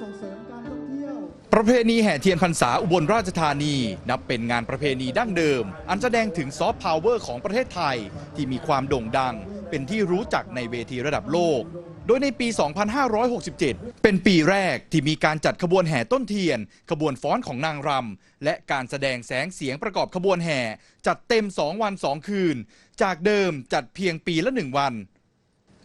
ส่งเสริมการท่องเที่ยว ประเพณีแห่เทียนพรรษาอุบลราชธานี นับเป็นงานประเพณีดั้งเดิม อันแสดงถึงซอฟต์พาวเวอร์ของประเทศไทย ที่มีความโด่งดัง เป็นที่รู้จักในเวทีระดับโลก โดยในปี 2567 เป็นปีแรกที่มีการจัดขบวนแห่ต้นเทียน ขบวนฟ้อนของนางรำและการแสดงแสงเสียงประกอบขบวนแห่ จัดเต็ม 2 วัน 2 คืน จากเดิมจัดเพียงปีละ 1 วัน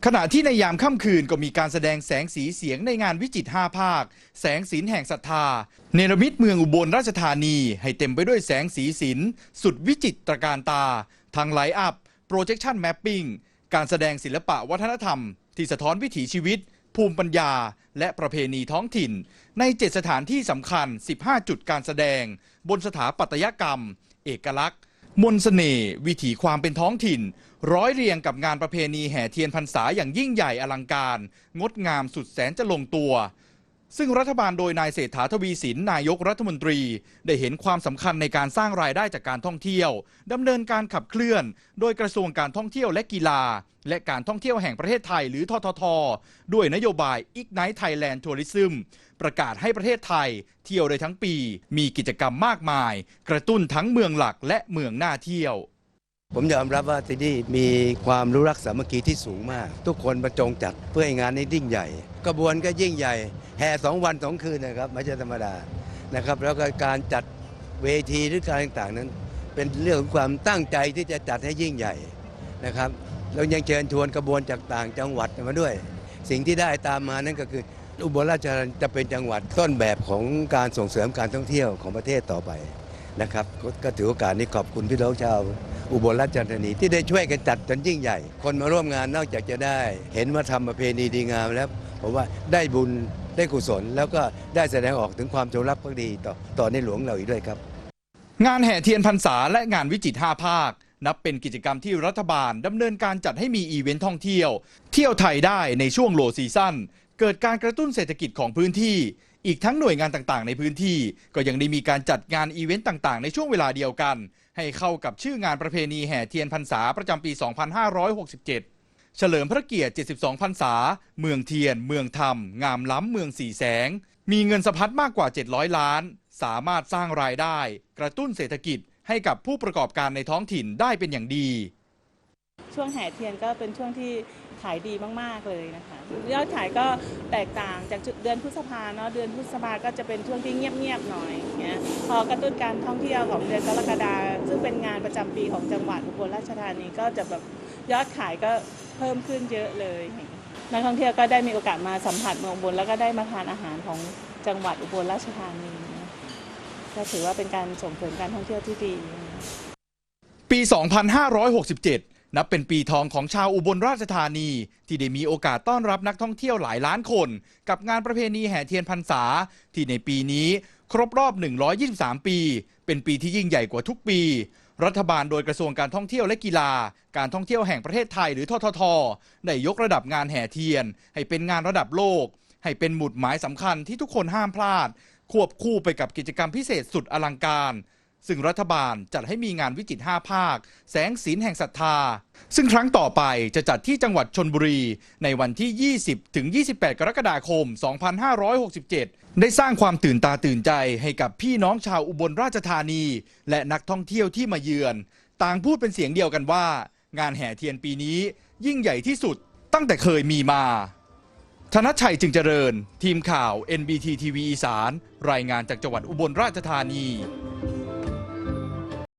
ขณะที่ในยามค่ำคืนก็มีการแสดงแสงสีเสียงในงานวิจิตรห้าภาค แสงสินแห่งศรัทธา เนรมิตเมืองอุบลราชธานี ให้เต็มไปด้วยแสงสีสินสุดวิจิตรการตาทั้งไลท์อัพ โปรเจคชันแมปปิ้ง การแสดงศิลปะวัฒนธรรม ที่สะท้อนวิถีชีวิต ภูมิปัญญา และประเพณีท้องถิ่น ใน 7 สถานที่สำคัญ 15 จุดการแสดง บนสถาปัตยกรรม เอกลักษณ์ มนต์เสน่ห์วิถีความเป็นท้องถิ่น ร้อยเรียงกับงานประเพณีแห่เทียนพรรษาอย่างยิ่งใหญ่อลังการ งดงามสุดแสนจะลงตัว ซึ่งรัฐบาลโดยนายเศรษฐาทวีสินนายกรัฐมนตรี ได้เห็นความสำคัญในการสร้างรายได้จากการท่องเที่ยวดำเนินการขับเคลื่อน โดยกระทรวงการท่องเที่ยวและกีฬา และการท่องเที่ยวแห่งประเทศไทยหรือททท ด้วยนโยบาย Ignite Thailand Tourism ประกาศให้ประเทศไทย เที่ยวได้ทั้งปี มีกิจกรรมมากมาย กระตุ้นทั้งเมืองหลักและเมืองน่าเที่ยว ผมยอมรับว่าที่นี่มีความรู้รักสามัคคีที่สูงมาก ทุกคนประจงจัดเพื่อให้งานนี้ยิ่งใหญ่กระบวนก็ยิ่งใหญ่ แห่สองวันสองคืนนะครับไม่ใช่ธรรมดานะครับแล้วก็การจัดเวทีหรือการต่างๆนั้น เป็นเรื่องของความตั้งใจที่จะจัดให้ยิ่งใหญ่นะครับเรายังเชิญชวนกระบวนจากต่างจังหวัดมาด้วย สิ่งที่ได้ตามมานั่นก็คืออุบลราชธานีจะเป็นจังหวัดต้นแบบของการส่งเสริมการท่องเที่ยวของประเทศต่อไปนะครับกก็ถือโอกาสนี้ขอบคุณพี่น้องชาว อุบลราชธานีที่ได้ช่วยกันจัดจนยิ่งใหญ่ คนมาร่วมงานนอกจากจะได้ เห็นว่าทำประเพณีดีงามแล้วผมว่าได้บุญได้กุศล แล้วก็ได้แสดงออกถึงความจงรักภักดีต่อต่อในหลวงเราอีกด้วยครับ งานแห่เทียนพรรษาและงานวิจิตรห้าภาค นับเป็นกิจกรรมที่รัฐบาลดำเนินการจัดให้มีอีเวนต์ท่องเที่ยว เที่ยวไทยได้ในช่วงโลซีซั่นเกิดการกระตุ้นเศรษฐกิจของพื้นที่ อีกทั้งหน่วยงานต่างๆ ในพื้นที่ ก็ยังได้มีการจัดงานอีเวนต์ต่างๆ ในช่วงเวลาเดียวกัน ให้เข้ากับชื่องานประเพณีแห่เทียนพรรษาประจำปี 2567 เฉลิมพระเกียรติ 72 พรรษา เมืองเทียน เมืองธรรม งามล้ำเมืองสีแสง มีเงินสะพัดมากกว่า 700 ล้าน สามารถสร้างรายได้ กระตุ้นเศรษฐกิจให้กับผู้ประกอบการในท้องถิ่นได้เป็นอย่างดี ช่วงแห่เทียนก็เป็นช่วงที่ ขายดีมาก ๆ เลยนะคะ ยอดขายก็แตกต่างจากเดือนพฤษภาเนาะเดือนพฤษภาก็จะเป็นช่วงที่เงียบ ๆ หน่อยอย่างเงี้ยพอกระตุ้นการท่องเที่ยวของเดือนกรกฎาซึ่งเป็นงานประจำปีของจังหวัดอุบลราชธานีก็จะแบบยอดขายก็เพิ่มขึ้นเยอะเลยนักท่องเที่ยวก็ได้มีโอกาสมาสัมผัสเมืองอุบลแล้วก็ได้มาทานอาหารของจังหวัดอุบลราชธานีก็ถือว่าเป็นการส่งเสริมการท่องเที่ยวที่ดี ปี 2567 นับเป็นปีทองของชาวอุบลราชธานี ที่ได้มีโอกาสต้อนรับนักท่องเที่ยวหลายล้านคน กับงานประเพณีแห่เทียนพรรษา ที่ในปีนี้ครบรอบ 123 ปี เป็นปีที่ยิ่งใหญ่กว่าทุกปี รัฐบาลโดยกระทรวงการท่องเที่ยวและกีฬา การท่องเที่ยวแห่งประเทศไทยหรือทททได้ยกระดับงานแห่เทียน ให้เป็นงานระดับโลก ให้เป็นหมุดหมายสำคัญที่ทุกคนห้ามพลาด ควบคู่ไปกับกิจกรรมพิเศษสุดอลังการ ซึ่งรัฐบาลจัดให้มีงานวิจิตร5ภาค แสงสีลแห่งศรัทธา ซึ่งครั้งต่อไปจะจัดที่จังหวัดชนบุรี ในวันที่ 20 ถึง 28 กรกฎาคม 2567 ได้สร้างความตื่นตาตื่นใจให้กับพี่น้องชาวอุบลราชธานี และนักท่องเที่ยวที่มาเยือน ต่างพูดเป็นเสียงเดียวกันว่า งานแห่เทียนปีนี้ ยิ่งใหญ่ที่สุดตั้งแต่เคยมีมา ธนชัยจึงเจริญ ทีมข่าว NBT ทีวีอีสาน รายงานจากจังหวัดอุบลราชธานี